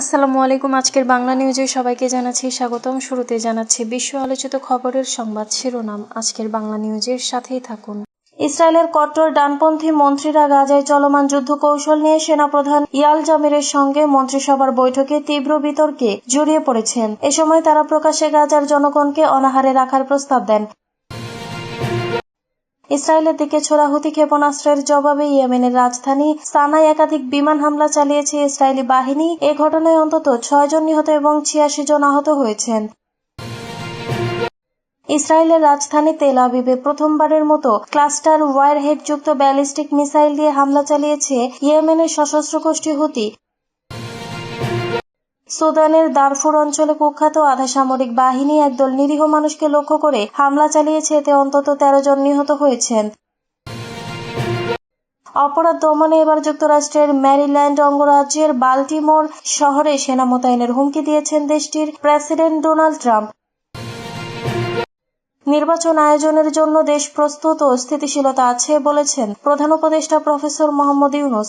আসসালামু আলাইকুম, আজকের বাংলা নিউজে সবাইকে জানাচ্ছি স্বাগতম। শুরুতে জানাচ্ছি বিশ্ব আলোচিত খবরের সংবাদ শিরোনাম। আজকের বাংলা নিউজের সাথেই থাকুন। ইসরায়েলের কট্টর ডানপন্থী মন্ত্রীরা গাজায় চলমান যুদ্ধ কৌশল নিয়ে সেনাপ্রধান ইয়াল জামিরের সঙ্গে মন্ত্রিসভার বৈঠকে তীব্র বিতর্কে জড়িয়ে পড়েছেন। এ সময় তারা প্রকাশ্যে গাজার জনগণকে অনাহারে রাখার প্রস্তাব দেন। ইসরায়েলের দিকে ছোড়া হুতি ক্ষেপণাস্ত্রের জবাবে ইয়েমেনের রাজধানী সানায় একাধিক বিমান হামলা চালিয়েছে ইসরায়েলি বাহিনী। এ ঘটনায় অন্তত ছয় জন নিহত এবং ছিয়াশি জন আহত হয়েছেন। ইসরায়েলের রাজধানী তেল আবিবে প্রথমবারের মতো ক্লাস্টার ওয়ারহেড যুক্ত ব্যালিস্টিক মিসাইল দিয়ে হামলা চালিয়েছে ইয়েমেনের সশস্ত্র গোষ্ঠী হুতি। সুদানের দারফুর অঞ্চলে কুখ্যাত আধা সামরিক বাহিনী একদল নিরীহ মানুষকে লক্ষ্য করে হামলা চালিয়েছে, এতে অন্তত তেরো জন নিহত হয়েছেন। অপরাধ দমনে এবার যুক্তরাষ্ট্রের ম্যারিল্যান্ড অঙ্গরাজ্যের বাল্টিমোর শহরে সেনা মোতায়েনের হুমকি দিয়েছেন দেশটির প্রেসিডেন্ট ডোনাল্ড ট্রাম্প। নির্বাচন আয়োজনের জন্য দেশ প্রস্তুত ও স্থিতিশীলতা আছে বলেছেন প্রধান উপদেষ্টা প্রফেসর মোহাম্মদ ইউনুস।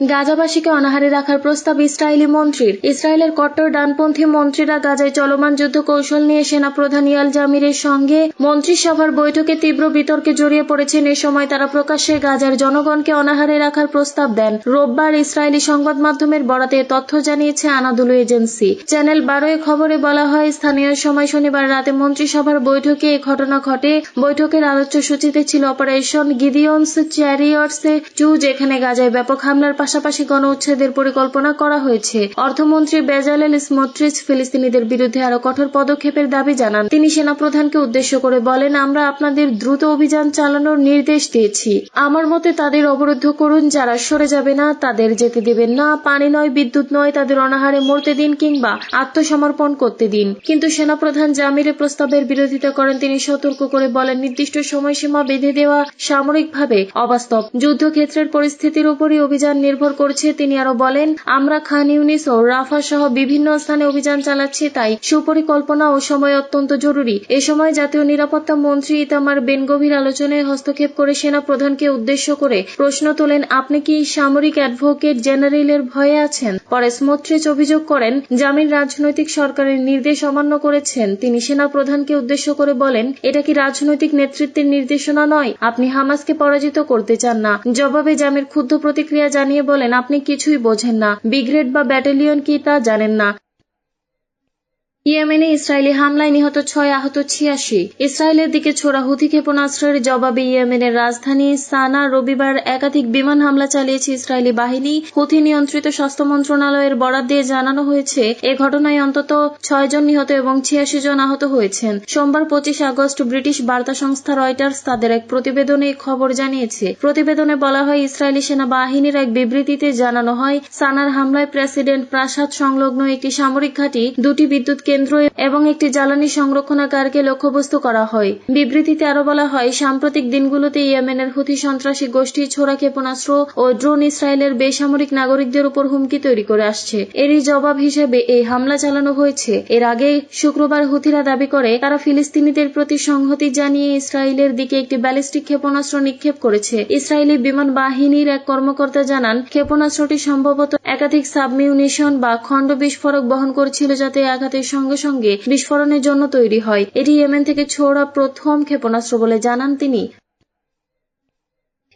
গাজাবাসীকে অনাহারে রাখার প্রস্তাব ইসরায়েলি মন্ত্রীর। ইসরায়েলের কট্টর ডানপন্থী মন্ত্রীরা গাজায় চলমান যুদ্ধ কৌশল নিয়ে সেনাপ্রধান ইয়াল জামিরের সঙ্গে মন্ত্রিসভার বৈঠকে তীব্র বিতর্কে জড়িয়ে পড়েছেন। এ সময় তারা প্রকাশ্যে গাজার জনগণকে অনাহারে রাখার প্রস্তাব দেন। রোববার ইসরায়েলি সংবাদ মাধ্যমের বরাতে তথ্য জানিয়েছে আনাদুলু এজেন্সি। চ্যানেল বারোয় খবরে বলা হয়, স্থানীয় সময় শনিবার রাতে মন্ত্রিসভার বৈঠকে এ ঘটনা ঘটে। বৈঠকের আলোচ্য সূচিতে ছিল অপারেশন গিদিয়ন্স চ্যারিয়টসে টু যেখানে গাজায় ব্যাপক হামলার পাশাপাশি গণ উচ্ছেদের পরিকল্পনা করা হয়েছে। অর্থমন্ত্রী বেজালেল স্মোট্রিচ ফিলিস্তিনিদের বিরুদ্ধে আরও কঠোর পদক্ষেপের দাবি জানান। তিনি সেনাপ্রধানকে উদ্দেশ্য করে বলেন, আমরা আপনাদের দ্রুত অভিযান চালানোর নির্দেশ দিয়েছি। আমার মতে তাদের অবরুদ্ধ করুন, যারা সরে যাবে না, তাদের যেতে দেবেন না। পানি নয়, বিদ্যুৎ নয়, তাদের অনাহারে মরতে দিন কিংবা আত্মসমর্পণ করতে দিন। কিন্তু সেনাপ্রধান জামিরের প্রস্তাবের বিরোধিতা করেন। তিনি সতর্ক করে বলেন, নির্দিষ্ট সময়সীমা বেঁধে দেওয়া সামরিকভাবে অবাস্তব। যুদ্ধক্ষেত্রের পরিস্থিতির উপরই অভিযান নির্ভর করছে, তিনি আরও বলেন, আমরা খান ইউনিস ও রাফা সহ বিভিন্ন স্থানে অভিযান চালাচ্ছি, তাই সুপরিকল্পনা ও সময় অত্যন্ত জরুরি। এ সময় জাতীয় নিরাপত্তা মন্ত্রী ইতামার বেন গভীর আলোচনায় হস্তক্ষেপ করে সেনা প্রধানকে উদ্দেশ্য করে প্রশ্ন তোলেন, আপনি কি সামরিক অ্যাডভোকেট জেনারেলের ভয়ে আছেন? পরে স্মোট্রিচ অভিযোগ করেন, জামিন রাজনৈতিক সরকারের নির্দেশ অমান্য করেছেন। তিনি সেনা প্রধানকে উদ্দেশ্য করে বলেন, এটা কি রাজনৈতিক নেতৃত্বের নির্দেশনা নয়? আপনি হামাসকে পরাজিত করতে চান না। জবাবে জামির ক্ষুব্ধ প্রতিক্রিয়া জানিয়ে বলেন আপনি কিছুই বোঝেন না। ব্রিগেড বা ব্যাটালিয়ন কি তা জানেন না। ইয়েমেনে ইসরায়েলি হামলায় নিহত ছয় আহত ছিয়াশি। ইসরায়েলের দিকে ছোড়া হুথি ক্ষেপণাস্ত্রের জবাবে ইয়েমেনের রাজধানী সানা রবিবার একাধিক বিমান হামলা চালিয়েছে ইসরায়েলি বাহিনী। হুথি নিয়ন্ত্রিত স্বাস্থ্য মন্ত্রণালয়ের বরাদ দিয়ে জানানো হয়েছে, এ ঘটনায় অন্তত ছয় জন নিহত এবং ছিয়াশি জন আহত হয়েছেন। সোমবার পঁচিশ আগস্ট ব্রিটিশ বার্তা সংস্থা রয়টার্স তাদের এক প্রতিবেদনে খবর জানিয়েছে। প্রতিবেদনে বলা হয়, ইসরায়েলি সেনাবাহিনীর এক বিবৃতিতে জানানো হয়, সানার হামলায় প্রেসিডেন্ট প্রাসাদ সংলগ্ন একটি সামরিক ঘাঁটি দুটি বিদ্যুৎ কেন্দ্র এবং একটি জ্বালানি সংরক্ষণাগারকে লক্ষ্যবস্তু করা হয়। বিবৃতিতে আরও বলা হয়, সাম্প্রতিক দিনগুলোতে ইয়েমেনের হুথি সন্ত্রাসী গোষ্ঠী ছোড়া ক্ষেপণাস্ত্র ও ড্রোন ইসরায়েলের বেসামরিক নাগরিকদের উপর হুমকি তৈরি করে আসছে। এরই জবাব হিসেবে এই হামলা চালানো হয়েছে। এর আগে শুক্রবার হুথিরা দাবি করে, তারা ফিলিস্তিনিদের প্রতি সংহতি জানিয়ে ইসরায়েলের দিকে একটি ব্যালিস্টিক ক্ষেপণাস্ত্র নিক্ষেপ করেছে। ইসরায়েলি বিমান বাহিনীর এক কর্মকর্তা জানান, ক্ষেপণাস্ত্রটি সম্ভবত একাধিক সাবমিউনিশন বা খণ্ড বিস্ফোরক বহন করছিল যাতে আঘাতের সঙ্গে সঙ্গে সঙ্গে বিস্ফোরণের জন্য তৈরি হয়। এটি ইয়েমেন থেকে ছোড়া প্রথম ক্ষেপণাস্ত্র বলে জানান তিনি।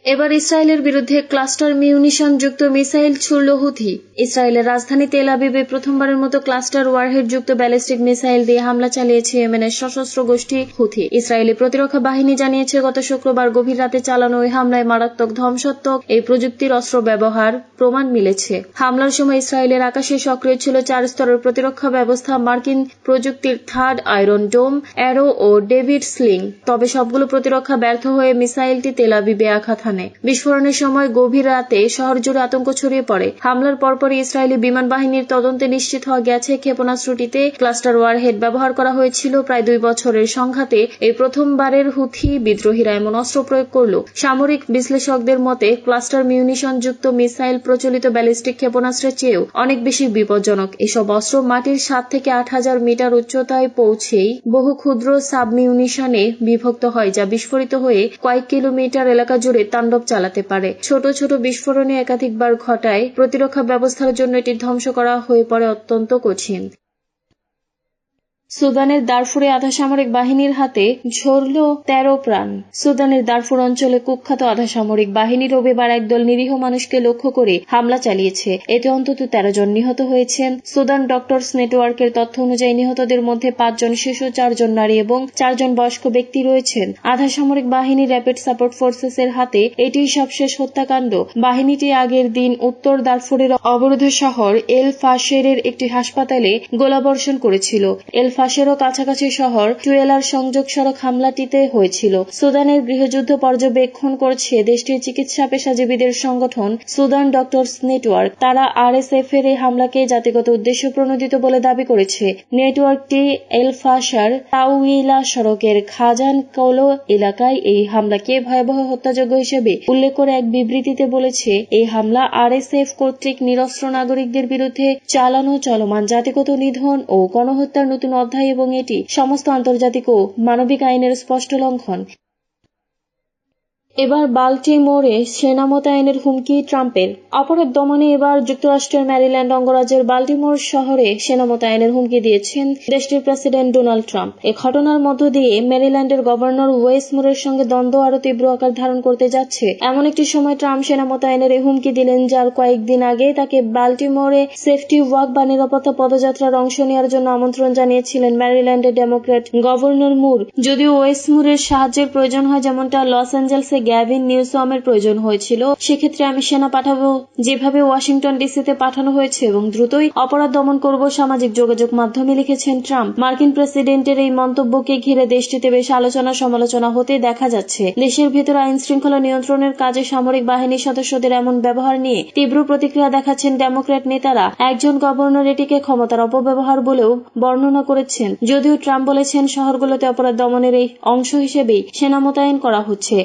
এবার ইসরায়েলের বিরুদ্ধে ক্লাস্টার মিউনিশন যুক্ত মিসাইল ছুড়ল হুথি। ইসরায়েলের রাজধানী তেল আবিবে প্রথমবারের মতো ক্লাস্টার ওয়ারহেড যুক্ত ব্যালিস্টিক মিসাইল দিয়ে হামলা চালিয়েছে ইয়েমেনের সশস্ত্র গোষ্ঠী হুথি। ইসরায়েলি প্রতিরক্ষা বাহিনী জানিয়েছে, গত শুক্রবার গভীর রাতে চালানো ওই হামলায় মারাত্মক ধ্বংসাত্মক এই প্রযুক্তির অস্ত্র ব্যবহার প্রমাণ মিলেছে। হামলার সময় ইসরায়েলের আকাশে সক্রিয় ছিল চার স্তরের প্রতিরক্ষা ব্যবস্থা, মার্কিন প্রযুক্তির থার্ড আয়রন ডোম, অ্যারো ও ডেভিড স্লিং। তবে সবগুলো প্রতিরক্ষা ব্যর্থ হয়ে মিসাইলটি তেল আবিবে আঘাত হানে বিস্ফোরণের সময় গভীর রাতে শহর জুড়ে আতঙ্ক ছড়িয়ে পড়ে। হামলার পরপরই ইসরায়েলি বিমান বাহিনীর তদন্তে নিশ্চিত হওয়া গেছে, ক্ষেপণাস্ত্রটিতে ক্লাস্টার ওয়ারহেড ব্যবহার করা হয়েছিল। প্রায় দুই বছরের সংঘাতে এই প্রথমবারের হুথি বিদ্রোহীরা এমন অস্ত্র প্রয়োগ করল। সামরিক বিশ্লেষকদের মতে, ক্লাস্টার মিউনিশন যুক্ত মিসাইল প্রচলিত ব্যালিস্টিক ক্ষেপণাস্ত্রের চেয়েও অনেক বেশি বিপজ্জনক। এসব অস্ত্র মাটির সাত থেকে আট হাজার মিটার উচ্চতায় পৌঁছেই বহু ক্ষুদ্র সাবমিউনিশনে বিভক্ত হয়, যা বিস্ফোরিত হয়ে কয়েক কিলোমিটার এলাকা জুড়ে তাণ্ডব চালাতে পারে। ছোট ছোট বিস্ফোরণে একাধিকবার ঘটায় প্রতিরক্ষা ব্যবস্থার জন্য এটি ধ্বংস করা হয়ে পড়ে অত্যন্ত কঠিন। সুদানের দারফুরে আধা সামরিক বাহিনীর হাতে ঝরল তেরো প্রাণ। সুদানের দারফুর অঞ্চলে কুখ্যাত আধা সামরিক বাহিনী রবিবার একদল নিরীহ মানুষকে লক্ষ্য করে হামলা চালিয়েছে। এতে অন্তত তেরো জন নিহত হয়েছেন। সুদান ডক্টরস নেটওয়ার্কের তথ্য অনুযায়ী নিহতদের মধ্যে পাঁচজন শিশু, চারজন নারী এবং চারজন বয়স্ক ব্যক্তি রয়েছেন। আধা সামরিক বাহিনী র্যাপিড সাপোর্ট ফোর্সেস এর হাতে এটি সবশেষ হত্যাকাণ্ড। বাহিনীটি আগের দিন উত্তর দারফুরের অবরোধ শহর এল ফাশেরের একটি হাসপাতালে গোলাবর্ষণ করেছিল। এল ফাঁসেরও কাছাকাছি শহর টুয়েলার সংযোগ সড়ক হামলাটিতে হয়েছিল। সুদানের গৃহযুদ্ধ পর্যবেক্ষণ করছে দেশটির চিকিৎসা পেশাজীবীদের সংগঠন সুদান ডক্টরস নেটওয়ার্ক। তারা আরএসএফ এর এই হামলাকে জাতিগত উদ্দেশ্য প্রণোদিত বলে দাবি করেছে। নেটওয়ার্কটি এল ফাশার তাউইলা সড়কের খাজান কৌলো এলাকায় এই হামলাকে ভয়াবহ হত্যাযোগ্য হিসেবে উল্লেখ করে এক বিবৃতিতে বলেছে, এই হামলা আরএসএফ কর্তৃক নিরস্ত্র নাগরিকদের বিরুদ্ধে চালানো চলমান জাতিগত নিধন ও গণহত্যার নতুন অধ্যায় এবং এটি সমস্ত আন্তর্জাতিক ও মানবিক আইনের স্পষ্ট লঙ্ঘন। এবার বাল্টিমোরে সেনা মোতায়েনের হুমকি ট্রাম্পের। অপরাধ দমনে এবার যুক্তরাষ্ট্রের ম্যারিল্যান্ড অঙ্গরাজ্যের বাল্টিমোর শহরে সেনা মোতায়েনের হুমকি দিয়েছেন দেশটির প্রেসিডেন্ট ডোনাল্ড ট্রাম্প। এ ঘটনার মধ্য দিয়ে মেরিল্যান্ডের গভর্নর ওয়েসমোরের সঙ্গে দ্বন্দ্ব আরও তীব্র আকার ধারণ করতে যাচ্ছে। এমন একটি সময় ট্রাম্প সেনা মোতায়েনের এই হুমকি দিলেন যার কয়েকদিন আগে তাকে বাল্টিমোরে সেফটি ওয়াক বা নিরাপত্তা পদযাত্রার অংশ নেওয়ার জন্য আমন্ত্রণ জানিয়েছিলেন ম্যারিল্যান্ডের ডেমোক্র্যাট গভর্নর মুর। যদিও ওয়েসমুরের সাহায্যের প্রয়োজন হয় যেমনটা লস অ্যাঞ্জেলসে গ্যাভিন নিউসমের প্রয়োজন হয়েছিল। সেক্ষেত্রে আমি সেনা পাঠাবো। যেভাবে ওয়াশিংটন ডিসিতে পাঠানো হয়েছে এবং দ্রুতই অপরাধ দমন করব সামাজিক যোগাযোগ মাধ্যমে লিখেছেন ট্রাম্প। মার্কিন প্রেসিডেন্টের এই মন্তব্যকে ঘিরে দেশটিতে বেশ আলোচনা সমালোচনা হতে দেখা যাচ্ছে। দেশের ভেতর আইন শৃঙ্খলা নিয়ন্ত্রণের কাজে সামরিক বাহিনীর সদস্যদের এমন ব্যবহার নিয়ে তীব্র প্রতিক্রিয়া দেখাচ্ছেন ডেমোক্র্যাট নেতারা। একজন গভর্নর এটিকে ক্ষমতার অপব্যবহার বলেও বর্ণনা করেছেন। যদিও ট্রাম্প বলেছেন শহরগুলোতে অপরাধ দমনের এই অংশ হিসেবেই সেনা মোতায়েন করা হচ্ছে।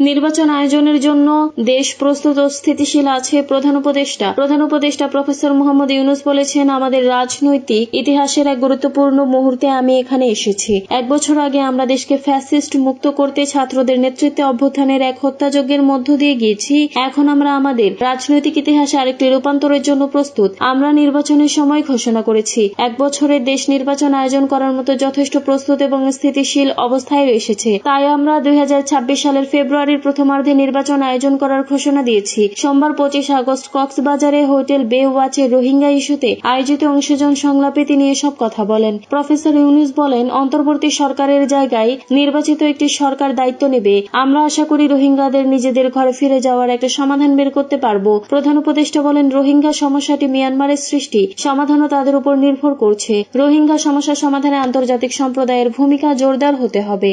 নির্বাচন আয়োজনের জন্য দেশ প্রস্তুত ও স্থিতিশীল আছে প্রধান উপদেষ্টা। প্রধান উপদেষ্টা প্রফেসর মোহাম্মদ ইউনুস বলেছেন, আমাদের রাজনৈতিক ইতিহাসের এক গুরুত্বপূর্ণ মুহূর্তে আমি এখানে এসেছি। এক বছর আগে আমরা দেশকে ফ্যাসিস্ট মুক্ত করতে ছাত্রদের নেতৃত্বে অভ্যুত্থানের এক হত্যাযজ্ঞের মধ্য দিয়ে গিয়েছি। এখন আমরা আমাদের রাজনৈতিক ইতিহাসে আরেকটি রূপান্তরের জন্য প্রস্তুত। আমরা নির্বাচনের সময় ঘোষণা করেছি। এক বছরের দেশ নির্বাচন আয়োজন করার মতো যথেষ্ট প্রস্তুত এবং স্থিতিশীল অবস্থায় এসেছে। তাই আমরা দুই হাজার ছাব্বিশ সালের ফেব্রুয়ারি ফেব্রুয়ারির প্রথমার্ধে নির্বাচন আয়োজন করার ঘোষণা দিয়েছি। সোমবার পঁচিশ আগস্ট কক্সবাজারে হোটেল বে ওয়াচে রোহিঙ্গা ইস্যুতে আয়োজিত অংশজন সংলাপে তিনি এসব কথা বলেন। প্রফেসর ইউনুস বলেন, অন্তর্বর্তী সরকারের জায়গায় নির্বাচিত একটি সরকার দায়িত্ব নেবে। আমরা আশা করি রোহিঙ্গাদের নিজেদের ঘরে ফিরে যাওয়ার একটা সমাধান বের করতে পারব। প্রধান উপদেষ্টা বলেন, রোহিঙ্গা সমস্যাটি মিয়ানমারের সৃষ্টি। সমাধানও তাদের উপর নির্ভর করছে। রোহিঙ্গা সমস্যা সমাধানে আন্তর্জাতিক সম্প্রদায়ের ভূমিকা জোরদার হতে হবে।